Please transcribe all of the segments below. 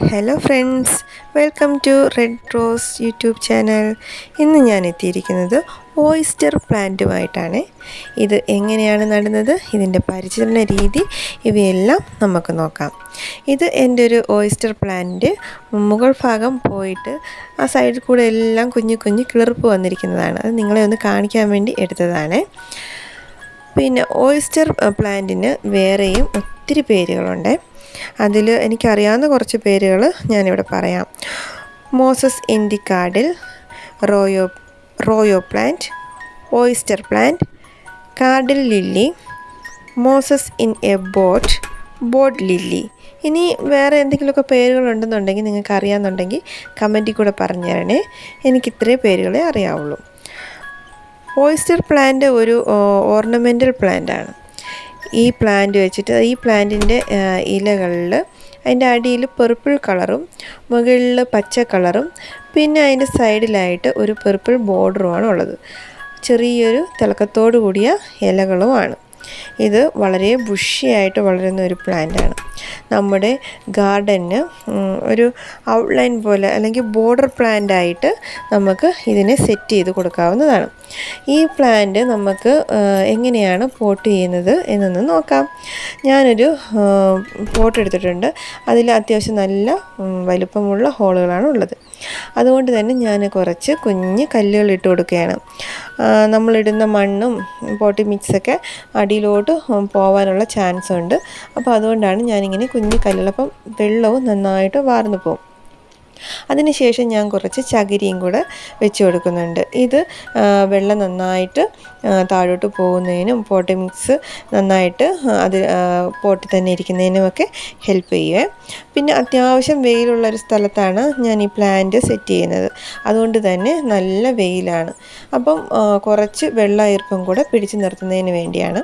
Hello friends welcome to Red Rose YouTube channel ഇന്ന് ഞാൻ എത്തിയിരിക്കുന്നത് ഓയിസ്റ്റർ പ്ലാന്റുമായിട്ടാണ് ഇത് എങ്ങനെയാണ് നടുന്നത് ഇതിന്റെ പരിചരണ രീതി ഇവയെല്ലാം നമുക്ക് നോക്കാം. ഇത് എന്റെ ഒരു ഓയിസ്റ്റർ പ്ലാന്റ് മുകൾ ഭാഗം പോയിട്ട് ആ സൈഡിൽ കൂടെ എല്ലാം കുഞ്ഞു കുഞ്ഞു കിളിർപ്പ് വന്നിരിക്കുന്നതാണ്. അത് നിങ്ങളെ ഒന്ന് കാണിക്കാൻ വേണ്ടി എടുത്തതാണ്. പിന്നെ ഓയിസ്റ്റർ പ്ലാന്റിന് വേറെയും ഒത്തിരി പേരുകളുണ്ട്. അതിൽ എനിക്കറിയാവുന്ന കുറച്ച് പേരുകൾ ഞാനിവിടെ പറയാം. Moses in the cradle rhoeo rhoeo plant oyster plant cradle lily Moses in a boat boat lily. ഇനി വേറെ എന്തെങ്കിലുമൊക്കെ പേരുകളുണ്ടെന്നുണ്ടെങ്കിൽ നിങ്ങൾക്ക് അറിയാമെന്നുണ്ടെങ്കിൽ കമന്റിൽ കൂടെ പറഞ്ഞു തരണേ എനിക്ക് ഇത്രയും പേരുകളെ അറിയാവുള്ളൂ. ഓയിസ്റ്റർ പ്ലാന്റ് ഒരു ഓർണമെന്റൽ പ്ലാന്റ് ആണ് ഈ പ്ലാന്റ് വെച്ചിട്ട് ഈ പ്ലാന്റിന്റെ ഇലകളിൽ അതിന്റെ അടിയിൽ പെർപ്പിൾ കളറും മുകളിൽ പച്ച കളറും പിന്നെ അതിന്റെ സൈഡിലായിട്ട് ഒരു പെർപ്പിൾ ബോർഡറുമാണ് ഉള്ളത്. ചെറിയൊരു തിളക്കത്തോടു കൂടിയ ഇലകളുമാണ്. ഇത് വളരെ ബുഷിയായിട്ട് വളരുന്ന ഒരു പ്ലാന്റാണ് നമ്മുടെ ഗാർഡന് ഒരു ഔട്ട്ലൈൻ പോലെ അല്ലെങ്കിൽ ബോർഡർ പ്ലാന്റ് ആയിട്ട് നമുക്ക് ഇതിനെ സെറ്റ് ചെയ്ത് കൊടുക്കാവുന്നതാണ്. ഈ പ്ലാന്റ് നമുക്ക് എങ്ങനെയാണ് പോട്ട് ചെയ്യുന്നത് എന്നൊന്ന് നോക്കാം. ഞാനൊരു പോട്ട് എടുത്തിട്ടുണ്ട്. അതിൽ അത്യാവശ്യം നല്ല വലുപ്പമുള്ള ഹോളുകളാണ് ഉള്ളത്. അതുകൊണ്ട് തന്നെ ഞാൻ കുറച്ച് കുഞ്ഞ് കല്ലുകൾ ഇട്ട് കൊടുക്കുകയാണ്. നമ്മളിടുന്ന മണ്ണും പോട്ടി മിക്സൊക്കെ അടിയിലോട്ട് പോകാനുള്ള ചാൻസ് ഉണ്ട്. അപ്പോൾ അതുകൊണ്ടാണ് ഞാനിങ്ങനെ കുഞ്ഞു കല്ലുള്ളപ്പം വെള്ളവും നന്നായിട്ട് വാർന്നു പോകും അതിനുശേഷം ഞാൻ കുറച്ച് ചകിരിയും കൂടെ വെച്ച് കൊടുക്കുന്നുണ്ട്. ഇത് വെള്ളം നന്നായിട്ട് താഴോട്ട് പോകുന്നതിനും പോട്ട് മിക്സ് നന്നായിട്ട് അത് പോട്ടി തന്നെ ഇരിക്കുന്നതിനുമൊക്കെ ഹെൽപ്പ് ചെയ്യുക പിന്നെ അത്യാവശ്യം വെയിലുള്ള ഒരു സ്ഥലത്താണ് ഞാൻ ഈ പ്ലാന്റ് സെറ്റ് ചെയ്യുന്നത്. അതുകൊണ്ട് തന്നെ നല്ല വെയിലാണ്. അപ്പം കുറച്ച് വെള്ളം ഈർപ്പം കൂടെ പിടിച്ചു നിർത്തുന്നതിന് വേണ്ടിയാണ്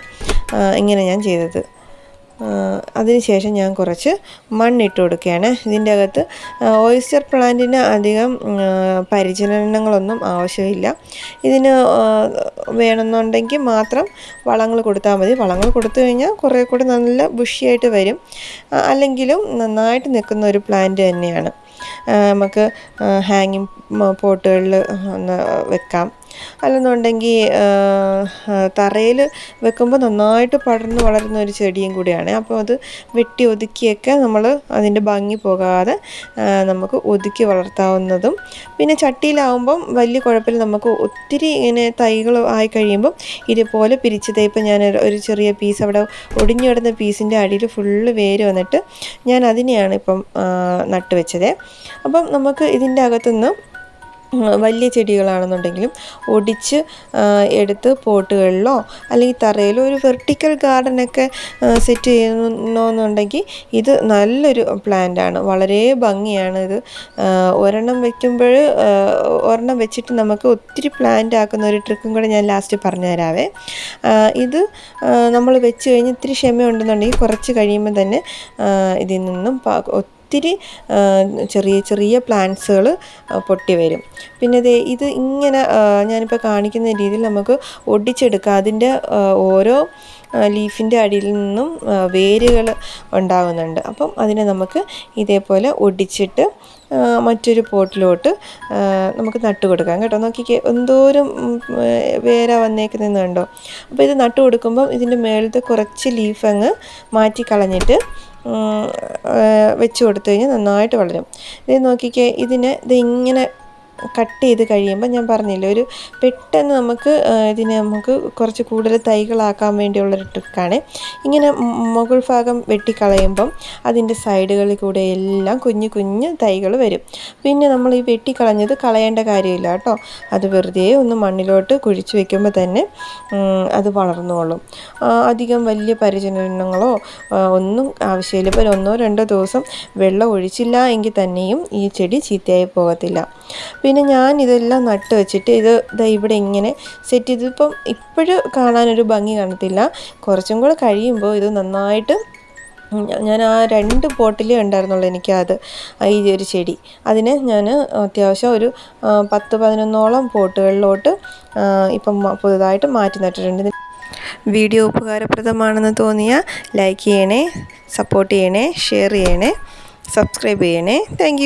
ഇങ്ങനെ ഞാൻ ചെയ്തത്. അതിനുശേഷം ഞാൻ കുറച്ച് മണ്ണിട്ട് കൊടുക്കുകയാണ്. ഇതിന്റെ അകത്ത് ഓയിസ്റ്റർ പ്ലാന്റിന് അധികം പരിചരണങ്ങളൊന്നും ആവശ്യമില്ല. ഇതിന് വേണമെന്നുണ്ടെങ്കിൽ മാത്രം വളങ്ങൾ കൊടുത്താൽ മതി. വളങ്ങൾ കൊടുത്തു കഴിഞ്ഞാൽ കുറേ കൂടി നല്ല ബുഷിയായിട്ട് വരും. അല്ലെങ്കിലും നന്നായിട്ട് നിൽക്കുന്ന ഒരു പ്ലാന്റ് തന്നെയാണ്. നമുക്ക് ഹാങ്ങിങ് പോട്ടുകളിൽ ഒന്ന് വെക്കാം. അല്ലെന്നുണ്ടെങ്കിൽ തറയിൽ വെക്കുമ്പോൾ നന്നായിട്ട് പടർന്ന് വളരുന്ന ഒരു ചെടിയും കൂടിയാണ്. അപ്പോൾ അത് വെട്ടി ഒതുക്കിയൊക്കെ നമ്മൾ അതിന്റെ ഭംഗി പോകാതെ നമുക്ക് ഒതുക്കി വളർത്താവുന്നതും പിന്നെ ചട്ടിയിലാവുമ്പം വലിയ കുഴപ്പമില്ല. നമുക്ക് ഒത്തിരി ഇങ്ങനെ തൈകൾ ആയി കഴിയുമ്പം ഇതുപോലെ പിരിച്ച് ഇപ്പം ഞാൻ ഒരു ചെറിയ പീസ് അവിടെ ഒടിഞ്ഞു കിടന്ന പീസിന്റെ അടിയിൽ ഫുള്ള് വേര് വന്നിട്ട് ഞാൻ അതിനെയാണ് ഇപ്പം നട്ട് വെച്ചത് അപ്പം നമുക്ക് ഇതിന്റെ അകത്തുനിന്ന് വലിയ ചെടികളാണെന്നുണ്ടെങ്കിലും ഒടിച്ച് എടുത്ത് പോട്ടുകളിലോ അല്ലെങ്കിൽ തറയിലോ ഒരു വെർട്ടിക്കൽ ഗാർഡനൊക്കെ സെറ്റ് ചെയ്യുന്നുണ്ടെങ്കിൽ ഇത് നല്ലൊരു പ്ലാന്റാണ്. വളരെ ഭംഗിയാണ് ഇത്. ഒരെണ്ണം വയ്ക്കുമ്പോൾ ഒരെണ്ണം വെച്ചിട്ട് നമുക്ക് ഒത്തിരി പ്ലാന്റ് ആക്കുന്ന ഒരു ട്രിക്കും കൂടെ ഞാൻ ലാസ്റ്റ് പറഞ്ഞു തരാവേ ഇത് നമ്മൾ വെച്ച് കഴിഞ്ഞ് ഇത്തിരി ക്ഷമയുണ്ടെന്നുണ്ടെങ്കിൽ കുറച്ച് കഴിയുമ്പോൾ തന്നെ ഇതിൽ നിന്നും ഒത്തിരി ചെറിയ ചെറിയ പ്ലാന്റ്സുകൾ പൊട്ടി വരും. പിന്നെ ഇത് ഇത് ഇങ്ങനെ ഞാനിപ്പോൾ കാണിക്കുന്ന രീതിയിൽ നമുക്ക് ഒടിച്ചെടുക്കാം. അതിന്റെ ഓരോ ലീഫിന്റെ അടിയിൽ നിന്നും വേരുകൾ ഉണ്ടാകുന്നുണ്ട്. അപ്പം അതിനെ നമുക്ക് ഇതേപോലെ ഒടിച്ചിട്ട് മറ്റൊരു പോട്ടിലോട്ട് നമുക്ക് നട്ട് കൊടുക്കാം കേട്ടോ നോക്കിക്കേ എന്തോരം വേര വന്നേക്കുന്നതെന്ന് കണ്ടോ? അപ്പോൾ ഇത് നട്ട് കൊടുക്കുമ്പം ഇതിന്റെ മേളത്തെ കുറച്ച് ലീഫ് അങ്ങ് മാറ്റി കളഞ്ഞിട്ട് വെച്ച് കൊടുത്തു കഴിഞ്ഞാൽ നന്നായിട്ട് വളരും. ഇത് നോക്കിക്കേ ഇതിനെ ഇത് ഇങ്ങനെ കട്ട് ചെയ്ത് കഴിയുമ്പോൾ ഞാൻ പറഞ്ഞില്ലേ ഒരു പെട്ടെന്ന് നമുക്ക് ഇതിനെ നമുക്ക് കുറച്ച് കൂടുതൽ തൈകളാക്കാൻ വേണ്ടിയുള്ളൊരു ട്രിക്കാണ്. ഇങ്ങനെ മുകൾ ഭാഗം വെട്ടിക്കളയുമ്പം അതിന്റെ സൈഡുകളിൽ കൂടെ എല്ലാം കുഞ്ഞു കുഞ്ഞു തൈകൾ വരും. പിന്നെ നമ്മൾ ഈ വെട്ടിക്കളഞ്ഞത് കളയേണ്ട കാര്യമില്ല കേട്ടോ. അത് വെറുതെ ഒന്ന് മണ്ണിലോട്ട് കുഴിച്ചു വെക്കുമ്പോൾ തന്നെ അത് വളർന്നോളും. അധികം വലിയ പരിചരണങ്ങളോ ഒന്നും ആവശ്യമില്ല. ഇപ്പോൾ ഒന്നോ രണ്ടോ ദിവസം വെള്ളം ഒഴിച്ചില്ല എങ്കിൽ തന്നെയും ഈ ചെടി ചീത്തയായി പോകത്തില്ല. പിന്നെ ഞാൻ ഇതെല്ലാം നട്ട് വെച്ചിട്ട് ഇത് ഇവിടെ ഇങ്ങനെ സെറ്റ് ചെയ്തിപ്പം ഇപ്പോഴും കാണാനൊരു ഭംഗി കാണത്തില്ല. കുറച്ചും കൂടെ കഴിയുമ്പോൾ ഇത് നന്നായിട്ട് ഞാൻ ആ രണ്ട് പോട്ടിലേ ഉണ്ടായിരുന്നുള്ളൂ എനിക്കത് ഈ ഒരു ചെടി. അതിനെ ഞാൻ അത്യാവശ്യം ഒരു പത്ത് പതിനൊന്നോളം പോട്ടുകളിലോട്ട് ഇപ്പം പുതുതായിട്ട് മാറ്റി നട്ടിട്ടുണ്ട്. വീഡിയോ ഉപകാരപ്രദമാണെന്ന് തോന്നിയാൽ ലൈക്ക് ചെയ്യണേ സപ്പോർട്ട് ചെയ്യണേ ഷെയർ ചെയ്യണേ സബ്സ്ക്രൈബ് ചെയ്യണേ. താങ്ക്